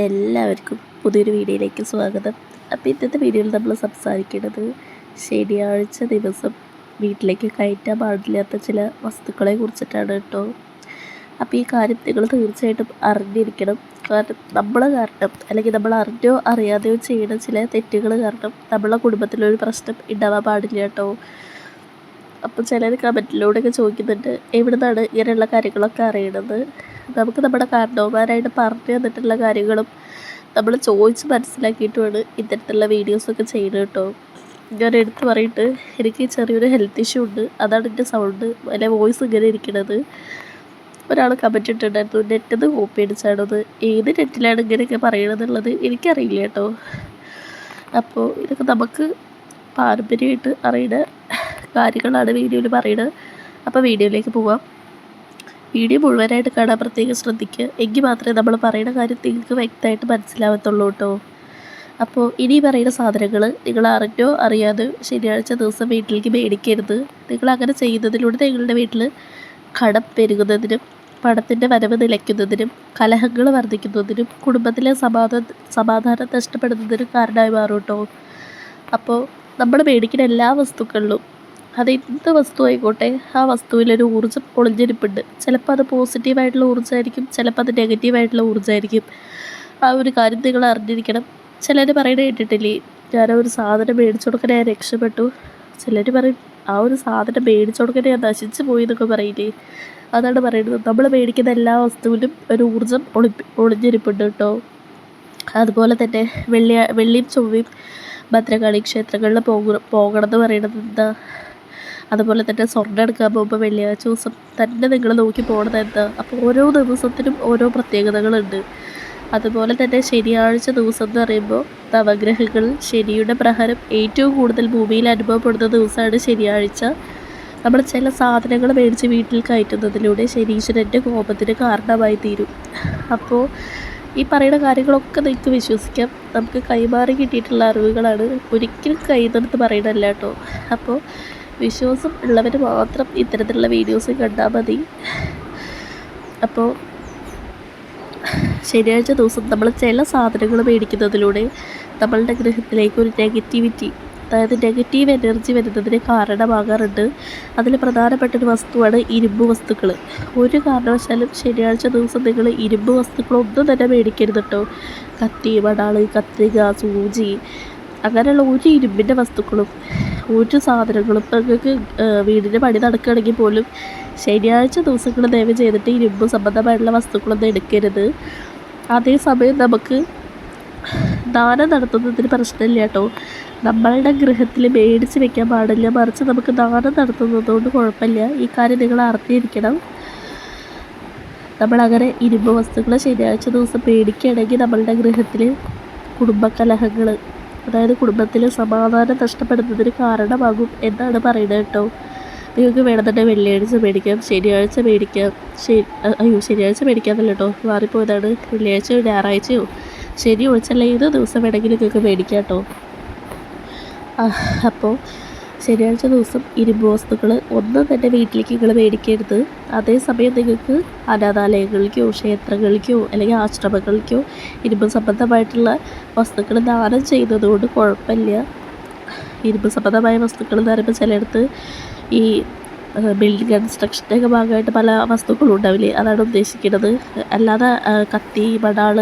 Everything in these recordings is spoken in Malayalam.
എല്ലാവർക്കും പുതിയൊരു വീഡിയോയിലേക്ക് സ്വാഗതം. അപ്പോൾ ഇന്നത്തെ വീഡിയോയിൽ നമ്മൾ സംസാരിക്കുന്നത് ശനിയാഴ്ച ദിവസം വീട്ടിലേക്ക് കയറ്റാൻ പാടില്ലാത്ത ചില വസ്തുക്കളെ കുറിച്ചിട്ടാണ് കേട്ടോ. അപ്പോൾ ഈ കാര്യം നിങ്ങൾ തീർച്ചയായിട്ടും അറിഞ്ഞിരിക്കണം. കാരണം നമ്മൾ കാരണം അല്ലെങ്കിൽ നമ്മൾ അറിഞ്ഞോ അറിയാതെയോ ചെയ്യുന്ന ചില തെറ്റുകൾ കാരണം നമ്മളെ കുടുംബത്തിലൊരു പ്രശ്നം ഉണ്ടാവാൻ പാടില്ല കേട്ടോ. അപ്പോൾ ചിലർ കമന്റിലൂടെയൊക്കെ ചോദിക്കുന്നുണ്ട് എവിടെ നിന്നാണ് ഇങ്ങനെയുള്ള കാര്യങ്ങളൊക്കെ അറിയണത്? നമുക്ക് നമ്മുടെ കാരണവന്മാരായിട്ട് പറഞ്ഞു തന്നിട്ടുള്ള കാര്യങ്ങളും നമ്മൾ ചോദിച്ച് മനസ്സിലാക്കിയിട്ടുമാണ് ഇത്തരത്തിലുള്ള വീഡിയോസൊക്കെ ചെയ്യുന്നത് കേട്ടോ. ഞാൻ എടുത്തു പറയിട്ട് എനിക്ക് ചെറിയൊരു ഹെൽത്ത് ഇഷ്യൂ ഉണ്ട് അതാണ് എന്റെ സൗണ്ട് അല്ലെ വോയിസ് ഇങ്ങനെ ഇരിക്കുന്നത് ഒരാൾ കമന്റ് ഇട്ടിട്ടുണ്ടായിരുന്നു നെറ്റിന്ന് കോപ്പി അടിച്ചാണത് ഏത് നെറ്റിലാണ് ഇങ്ങനെയൊക്കെ പറയണമെന്നുള്ളത് എനിക്കറിയില്ല കേട്ടോ. അപ്പോൾ ഇതൊക്കെ നമുക്ക് പാരമ്പര്യമായിട്ട് അറിയുന്ന കാര്യങ്ങളാണ് വീഡിയോയിൽ പറയുന്നത്. അപ്പോൾ വീഡിയോയിലേക്ക് പോവാം. വീഡിയോ മുഴുവനായിട്ട് കാണാൻ പ്രത്യേകം ശ്രദ്ധിക്കുക. എങ്കിൽ മാത്രമേ നമ്മൾ പറയുന്ന കാര്യം നിങ്ങൾക്ക് വ്യക്തമായിട്ട് മനസ്സിലാവത്തുള്ളൂ കേട്ടോ. അപ്പോൾ ഇനി പറയുന്ന സാധനങ്ങൾ നിങ്ങൾ അറിഞ്ഞോ അറിയാതെ ശനിയാഴ്ച ദിവസം വീട്ടിലേക്ക് മേടിക്കരുത്. നിങ്ങൾ അങ്ങനെ ചെയ്യുന്നതിലൂടെ നിങ്ങളുടെ വീട്ടിൽ കടം പെരുകുന്നതിനും പണത്തിന്റെ വരവ് നിലയ്ക്കുന്നതിനും കലഹങ്ങൾ വർദ്ധിക്കുന്നതിനും കുടുംബത്തിലെ സമാധാന സമാധാനം നഷ്ടപ്പെടുന്നതിനും കാരണമായി മാറും കേട്ടോ. അപ്പോൾ നമ്മൾ മേടിക്കുന്ന എല്ലാ വസ്തുക്കളിലും അത് എന്ത് വസ്തു ആയിക്കോട്ടെ ആ വസ്തുവിലൊരു ഊർജം ഒളിഞ്ഞിരിപ്പുണ്ട്. ചിലപ്പോൾ അത് പോസിറ്റീവായിട്ടുള്ള ഊർജമായിരിക്കും ചിലപ്പോൾ അത് നെഗറ്റീവായിട്ടുള്ള ഊർജമായിരിക്കും. ആ ഒരു കാര്യം നിങ്ങൾ അറിഞ്ഞിരിക്കണം. ചിലർ പറയണ കേട്ടിട്ടില്ലേ ഞാൻ ഒരു സാധനം മേടിച്ചു കൊടുക്കാൻ ഞാൻ രക്ഷപ്പെട്ടു. ചിലർ പറയും ആ ഒരു സാധനം മേടിച്ചു കൊടുക്കാൻ ഞാൻ നശിച്ചു പോയി എന്നൊക്കെ പറയില്ലേ. അതാണ് പറയുന്നത്. നമ്മൾ മേടിക്കുന്ന എല്ലാ വസ്തുവിലും ഒരു ഊർജം ഒളി ഒളിഞ്ഞിരിപ്പുണ്ട് കേട്ടോ. അതുപോലെ തന്നെ വെള്ളി വെള്ളിയും ചൊവ്വയും ഭദ്രകാളി ക്ഷേത്രങ്ങളിൽ പോകണം പോകണം എന്ന് പറയുന്നത് എന്താ? അതുപോലെ തന്നെ സ്വർണം എടുക്കാൻ പോകുമ്പോൾ വെള്ളിയാഴ്ച ദിവസം തന്നെ നിങ്ങൾ നോക്കി പോകണത് എന്താ? അപ്പോൾ ഓരോ ദിവസത്തിനും ഓരോ പ്രത്യേകതകളുണ്ട്. അതുപോലെ തന്നെ ശനിയാഴ്ച ദിവസം എന്ന് പറയുമ്പോൾ നവഗ്രഹങ്ങൾ ശനിയുടെ പ്രഹരം ഏറ്റവും കൂടുതൽ ഭൂമിയിൽ അനുഭവപ്പെടുന്ന ദിവസമാണ് ശനിയാഴ്ച. നമ്മൾ ചില സാധനങ്ങൾ മേടിച്ച് വീട്ടിൽ കയറ്റുന്നതിലൂടെ ശനീശ്വരന്റെ കോപത്തിന് കാരണമായി തീരും. അപ്പോൾ ഈ പറയുന്ന കാര്യങ്ങളൊക്കെ നിങ്ങൾക്ക് വിശ്വസിക്കാം. നമുക്ക് കൈമാറി കിട്ടിയിട്ടുള്ള അറിവുകളാണ് ഒരിക്കലും കൈതെടുത്ത് പറയണല്ല കേട്ടോ. അപ്പോൾ വിശ്വാസം ഉള്ളവർ മാത്രം ഇത്തരത്തിലുള്ള വീഡിയോസ് കണ്ടാൽ മതി. അപ്പോൾ ശനിയാഴ്ച ദിവസം നമ്മൾ ചില സാധനങ്ങൾ മേടിക്കുന്നതിലൂടെ നമ്മളുടെ ഗൃഹത്തിലേക്ക് ഒരു നെഗറ്റിവിറ്റി അതായത് നെഗറ്റീവ് എനർജി വരുന്നതിന് കാരണമാകാറുണ്ട്. അതിൽ പ്രധാനപ്പെട്ട ഒരു വസ്തുവാണ് ഇരുമ്പ് വസ്തുക്കൾ ഒരു കാരണവശാലും ശനിയാഴ്ച ദിവസം നിങ്ങൾ ഇരുമ്പ് വസ്തുക്കളൊന്നും തന്നെ മേടിക്കരുത് കേട്ടോ കത്തി വടാൾ കത്രിക സൂചി അങ്ങനെയുള്ള ഒരു ഇരുമ്പിന്റെ വസ്തുക്കളും ഒരു സാധനങ്ങളും ഇപ്പം നിങ്ങൾക്ക് വീടിന്റെ പണി നടക്കുകയാണെങ്കിൽ പോലും ശനിയാഴ്ച ദിവസങ്ങൾ ദയവ് ചെയ്തിട്ട് ഇരുമ്പ് സംബന്ധമായിട്ടുള്ള വസ്തുക്കളൊന്നും എടുക്കരുത്. അതേസമയം നമുക്ക് ദാനം നടത്തുന്നതിന് പ്രശ്നമില്ല കേട്ടോ. നമ്മളുടെ ഗൃഹത്തിൽ മേടിച്ച് വെക്കാൻ പാടില്ല മറിച്ച് നമുക്ക് ദാനം നടത്തുന്നതുകൊണ്ട് കുഴപ്പമില്ല. ഈ കാര്യം നിങ്ങൾ അറിഞ്ഞിരിക്കണം. നമ്മളങ്ങനെ ഇരുമ്പ് വസ്തുക്കൾ ശനിയാഴ്ച ദിവസം മേടിക്കുകയാണെങ്കിൽ നമ്മളുടെ ഗൃഹത്തിൽ കുടുംബകലഹങ്ങൾ അതായത് കുടുംബത്തിലെ സമാധാനം നഷ്ടപ്പെടുന്നതിന് കാരണമാകും എന്നാണ് പറയുന്നത് കേട്ടോ. നിങ്ങൾക്ക് വേണമെന്നുണ്ടെങ്കിൽ വെള്ളിയാഴ്ച മേടിക്കാം ശനിയാഴ്ച മേടിക്കാം ശരി അയ്യോ ശനിയാഴ്ച മേടിക്കാമെന്നല്ല കേട്ടോ. മാറിപ്പോയതാണ്. വെള്ളിയാഴ്ചയോ ഞായറാഴ്ചയോ ശനി ഒഴിച്ചല്ല ഏത് ദിവസം വേണമെങ്കിലും നിങ്ങൾക്ക് മേടിക്കാം കേട്ടോ. അപ്പോൾ ശനിയാഴ്ച ദിവസം ഇരുമ്പ് വസ്തുക്കൾ ഒന്നും തന്നെ വീട്ടിലേക്ക് നിങ്ങൾ മേടിക്കരുത്. അതേസമയം നിങ്ങൾക്ക് അനാഥാലയങ്ങളിലേക്കോ ക്ഷേത്രങ്ങളിലേക്കോ അല്ലെങ്കിൽ ആശ്രമങ്ങളിലേക്കോ ഇരുമ്പ് സംബന്ധമായിട്ടുള്ള വസ്തുക്കൾ ദാനം ചെയ്യുന്നത് കൊണ്ട് കുഴപ്പമില്ല ഇരുമ്പ് സംബന്ധമായ വസ്തുക്കൾ എന്ന് പറയുമ്പോൾ ചിലയിടത്ത് ഈ ബിൽഡിംഗ് കൺസ്ട്രക്ഷന്റെ ഒക്കെ ഭാഗമായിട്ട് പല വസ്തുക്കളും ഉണ്ടാവില്ലേ? അതാണ് ഉദ്ദേശിക്കുന്നത് അല്ലാതെ കത്തി മടാൾ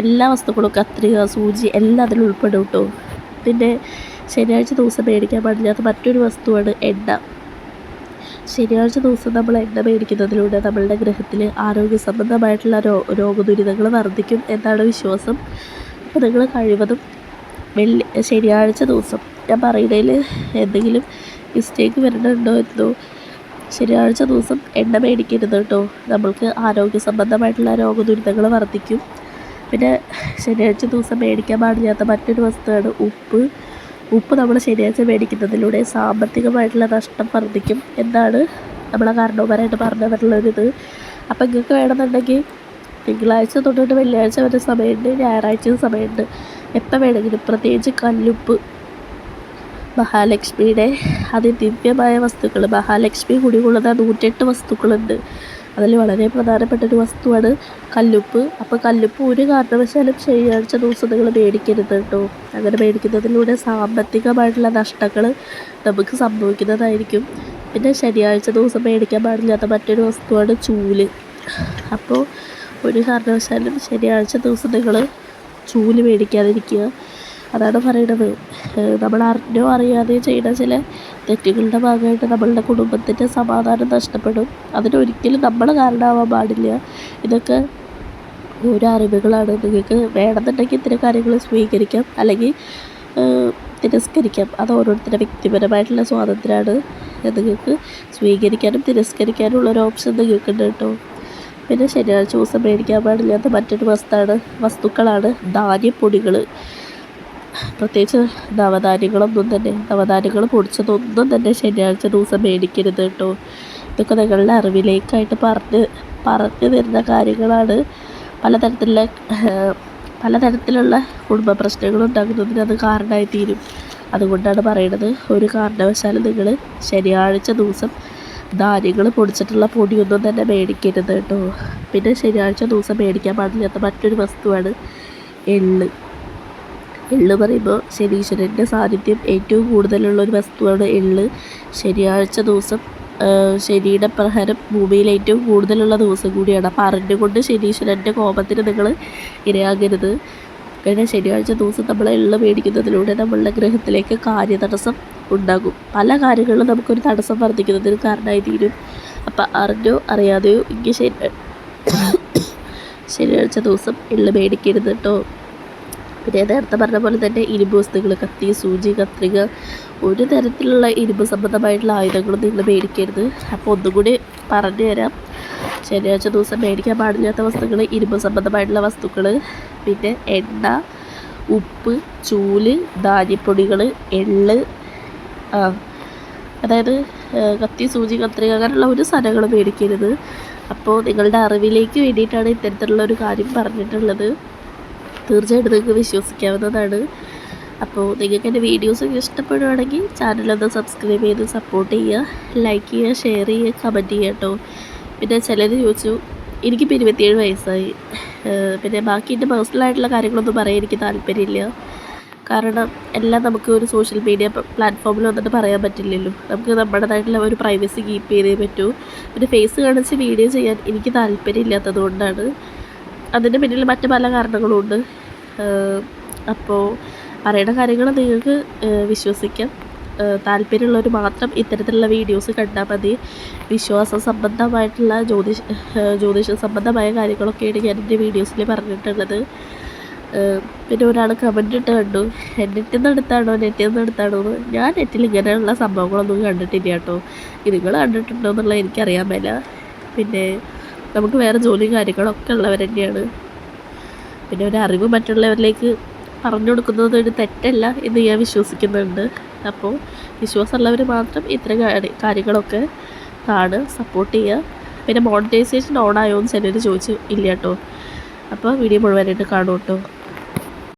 എല്ലാ വസ്തുക്കളും കത്രിക സൂചി എല്ലാം അതിൽ ഉൾപ്പെടും കേട്ടോ പിന്നെ ശനിയാഴ്ച ദിവസം മേടിക്കാൻ പാടില്ലാത്ത മറ്റൊരു വസ്തുവാണ് എണ്ണ. ശനിയാഴ്ച ദിവസം നമ്മൾ എണ്ണ മേടിക്കുന്നതിലൂടെ നമ്മളുടെ ഗ്രഹത്തിൽ ആരോഗ്യ സംബന്ധമായിട്ടുള്ള രോ രോഗദുരിതങ്ങൾ വർദ്ധിക്കും എന്നാണ് വിശ്വാസം. അപ്പോൾ നിങ്ങൾ കഴിവതും വെള്ളി ശനിയാഴ്ച ദിവസം ഞാൻ പറയുന്നതിൽ എന്തെങ്കിലും മിസ്റ്റേക്ക് വരുന്നുണ്ടോ എന്തോ? ശനിയാഴ്ച ദിവസം എണ്ണ മേടിക്കരുത് കേട്ടോ. നമ്മൾക്ക് ആരോഗ്യ സംബന്ധമായിട്ടുള്ള രോഗദുരിതങ്ങൾ വർദ്ധിക്കും. പിന്നെ ശനിയാഴ്ച ദിവസം മേടിക്കാൻ പാടില്ലാത്ത മറ്റൊരു വസ്തുവാണ് ഉപ്പ്. ഉപ്പ് നമ്മൾ ശനിയാഴ്ച മേടിക്കുന്നതിലൂടെ സാമ്പത്തികമായിട്ടുള്ള നഷ്ടം വർദ്ധിക്കും എന്നാണ് നമ്മളെ കാരണവന്മാരായിട്ട് പറഞ്ഞു തന്നിട്ടുള്ളൊരിത് അപ്പം നിങ്ങൾക്ക് വേണമെന്നുണ്ടെങ്കിൽ തിങ്കളാഴ്ച തൊട്ടിട്ട് വെള്ളിയാഴ്ച വരെ സമയമുണ്ട് ഞായറാഴ്ച സമയമുണ്ട്. എപ്പോൾ വേണമെങ്കിലും പ്രത്യേകിച്ച് കല്ലുപ്പ് മഹാലക്ഷ്മിയുടെ അതിദിവ്യമായ വസ്തുക്കൾ മഹാലക്ഷ്മി കുടികൊള്ളുന്ന നൂറ്റെട്ട് വസ്തുക്കളുണ്ട്. അതിൽ വളരെ പ്രധാനപ്പെട്ട ഒരു വസ്തുവാണ് കല്ലുപ്പ്. അപ്പോൾ കല്ലുപ്പ് ഒരു കാരണവശാലും ശനിയാഴ്ച ദിവസം നിങ്ങൾ മേടിക്കരുത് കേട്ടോ. അങ്ങനെ മേടിക്കുന്നതിലൂടെ സാമ്പത്തികമായിട്ടുള്ള നഷ്ടങ്ങൾ നമുക്ക് സംഭവിക്കുന്നതായിരിക്കും. പിന്നെ ശനിയാഴ്ച ദിവസം മേടിക്കാൻ പാടില്ലാത്ത മറ്റൊരു വസ്തുവാണ് ചൂൽ. അപ്പോൾ ഒരു കാരണവശാലും ശനിയാഴ്ച ദിവസം നിങ്ങൾ ചൂൽ മേടിക്കാതിരിക്കുക. അതാണ് പറയണത്. നമ്മൾ അറിഞ്ഞോ അറിയാതെ ചെയ്യുന്ന ചില തെറ്റുകളുടെ ഭാഗമായിട്ട് നമ്മളുടെ കുടുംബത്തിന്റെ സമാധാനം നഷ്ടപ്പെടും. അതിനൊരിക്കലും നമ്മൾ കാരണമാവാൻ പാടില്ല. ഇതൊക്കെ ഓരോ അറിവുകളാണ്. നിങ്ങൾക്ക് വേണമെന്നുണ്ടെങ്കിൽ ഇത്തരം കാര്യങ്ങൾ സ്വീകരിക്കാം. അല്ലെങ്കിൽ തിരസ്കരിക്കാം. അത് ഓരോരുത്തരുടെ വ്യക്തിപരമായിട്ടുള്ള സ്വാതന്ത്ര്യമാണ്. നിങ്ങൾക്ക് സ്വീകരിക്കാനും തിരസ്കരിക്കാനും ഉള്ളൊരു ഓപ്ഷൻ നിങ്ങൾക്കുണ്ട് കേട്ടോ. പിന്നെ ശനിയാഴ്ച ദിവസം മേടിക്കാൻ പാടില്ലാത്ത മറ്റൊരു വസ്തുവാണ് വസ്തുക്കളാണ് ധാന്യപ്പൊടികൾ പ്രത്യേകിച്ച് നവധാന്യങ്ങളൊന്നും തന്നെ നവധാന്യങ്ങൾ പൊടിച്ചതൊന്നും തന്നെ ശനിയാഴ്ച ദിവസം മേടിക്കരുത് കേട്ടോ. ഇതൊക്കെ നിങ്ങളുടെ അറിവിലേക്കായിട്ട് പറഞ്ഞ് പറഞ്ഞു തരുന്ന കാര്യങ്ങളാണ്. പലതരത്തിലുള്ള പലതരത്തിലുള്ള കുടുംബ പ്രശ്നങ്ങൾ ഉണ്ടാകുന്നതിന് അത് കാരണമായി തീരും. അതുകൊണ്ടാണ് പറയുന്നത് ഒരു കാരണവശാലും നിങ്ങൾ ശനിയാഴ്ച ദിവസം ധാന്യങ്ങൾ പൊടിച്ചിട്ടുള്ള പൊടിയൊന്നും തന്നെ മേടിക്കരുത് കേട്ടോ. പിന്നെ ശനിയാഴ്ച ദിവസം മേടിക്കാൻ പാടില്ലാത്ത മറ്റൊരു വസ്തുവാണ് എള്ള്. എള്ള് പറയുമ്പോൾ ശനീശ്വരന്റെ സാന്നിധ്യം ഏറ്റവും കൂടുതലുള്ള ഒരു വസ്തുവാണ് എള്ള്. ശനിയാഴ്ച ദിവസം ശനിയുടെ പ്രഹരം ഭൂമിയിൽ ഏറ്റവും കൂടുതലുള്ള ദിവസം കൂടിയാണ്. അപ്പോൾ അറിഞ്ഞുകൊണ്ട് ശനീശ്വരന്റെ കോപത്തിന് നിങ്ങൾ ഇരയാകരുത്. കഴിഞ്ഞാൽ ശനിയാഴ്ച ദിവസം നമ്മൾ എള്ള് മേടിക്കുന്നതിലൂടെ നമ്മളുടെ ഗ്രഹത്തിലേക്ക് കാര്യതടസ്സം ഉണ്ടാകും. പല കാര്യങ്ങളിലും നമുക്കൊരു തടസ്സം വർദ്ധിക്കുന്നതിന് കാരണമായി തീരും അപ്പം അറിഞ്ഞോ അറിയാതെയോ ഇങ്ങനെ ശനി ശനിയാഴ്ച ദിവസം എള്ള് മേടിക്കരുത് കേട്ടോ പിന്നെ നേരത്തെ പറഞ്ഞ പോലെ തന്നെ ഇരുമ്പ് വസ്തുക്കൾ കത്തി സൂചി കത്രിക ഒരു തരത്തിലുള്ള ഇരുമ്പ് സംബന്ധമായിട്ടുള്ള ആയുധങ്ങളും നിങ്ങൾ മേടിക്കരുത്. അപ്പോൾ ഒന്നും കൂടി പറഞ്ഞു തരാം. ശനിയാഴ്ച ദിവസം മേടിക്കാൻ പാടില്ലാത്ത വസ്തുക്കൾ ഇരുമ്പ് സംബന്ധമായിട്ടുള്ള വസ്തുക്കൾ പിന്നെ എണ്ണ ഉപ്പ് ചൂൽ ധാന്യപ്പൊടികൾ എള്ള് അതായത് കത്തി സൂചി കത്രിക അങ്ങനെയുള്ള ഒരു സാധനങ്ങൾ മേടിക്കരുത്. അപ്പോൾ നിങ്ങളുടെ അറിവിലേക്ക് വേണ്ടിയിട്ടാണ് ഇത്തരത്തിലുള്ള ഒരു കാര്യം പറഞ്ഞിട്ടുള്ളത്. തീർച്ചയായിട്ടും നിങ്ങൾക്ക് വിശ്വസിക്കാവുന്നതാണ്. അപ്പോൾ നിങ്ങൾക്ക് എന്റെ വീഡിയോസ് ഇഷ്ടപ്പെടുകയാണെങ്കിൽ ചാനലൊന്ന് സബ്സ്ക്രൈബ് ചെയ്ത് സപ്പോർട്ട് ചെയ്യുക ലൈക്ക് ചെയ്യുക ഷെയർ ചെയ്യുക കമന്റ് ചെയ്യുക കേട്ടോ. പിന്നെ ചിലർ ചോദിച്ചു എനിക്കിപ്പോൾ ഇരുപത്തിയേഴ് വയസ്സായി. പിന്നെ ബാക്കി എന്റെ പേഴ്സണലായിട്ടുള്ള കാര്യങ്ങളൊന്നും പറയാൻ എനിക്ക് താല്പര്യമില്ല. കാരണം എല്ലാം നമുക്ക് ഒരു സോഷ്യൽ മീഡിയ പ്ലാറ്റ്ഫോമിൽ വന്നിട്ട് പറയാൻ പറ്റില്ലല്ലോ. നമുക്ക് നമ്മുടേതായിട്ടുള്ള ഒരു പ്രൈവസി കീപ്പ് ചെയ്തേ പറ്റൂ. പിന്നെ ഫേസ് കാണിച്ച് വീഡിയോ ചെയ്യാൻ എനിക്ക് താല്പര്യമില്ലാത്തത് കൊണ്ടാണ്. അതിന്റെ പിന്നിൽ മറ്റു പല കാരണങ്ങളുമുണ്ട് അപ്പോൾ പറയുന്ന കാര്യങ്ങൾ നിങ്ങൾക്ക് വിശ്വസിക്കാം. താല്പര്യമുള്ളവർ മാത്രം ഇത്തരത്തിലുള്ള വീഡിയോസ് കണ്ടാൽ മതി. വിശ്വാസ സംബന്ധമായിട്ടുള്ള ജ്യോതിഷ ജ്യോതിഷ സംബന്ധമായ കാര്യങ്ങളൊക്കെയാണ് ഞാൻ എന്റെ വീഡിയോസിൽ പറഞ്ഞിട്ടുള്ളത്. പിന്നെ ഒരാൾ കമന്റ് ഇട്ട് കണ്ടു. നെറ്റിൽ നിന്ന് എടുത്താണോ നെറ്റിൽ നിന്ന് എടുത്താണോ എന്ന് ഞാൻ നെറ്റിൽ ഇങ്ങനെയുള്ള സംഭവങ്ങളൊന്നും കണ്ടിട്ടില്ല കേട്ടോ. നിങ്ങൾ കണ്ടിട്ടുണ്ടോ എന്നുള്ളത് എനിക്കറിയാൻ മേല. പിന്നെ നമുക്ക് വേറെ ജോലിയും കാര്യങ്ങളൊക്കെ ഉള്ളവർ തന്നെയാണ്. പിന്നെ ഒരു അറിവ് മറ്റുള്ളവരിലേക്ക് പറഞ്ഞു കൊടുക്കുന്നത് ഒരു തെറ്റല്ല എന്ന് ഞാൻ വിശ്വസിക്കുന്നുണ്ട്. അപ്പോൾ വിശ്വാസമുള്ളവർ മാത്രം ഇത്തരം കാര്യങ്ങളൊക്കെ കാണുക സപ്പോർട്ട് ചെയ്യുക. പിന്നെ മോണിറ്റൈസേഷൻ ഓൺ ആയോ എന്ന് ചിലർ ചോദിച്ചു ഇല്ല കേട്ടോ അപ്പോൾ വീഡിയോ മുഴുവനായിട്ട് കാണും കേട്ടോ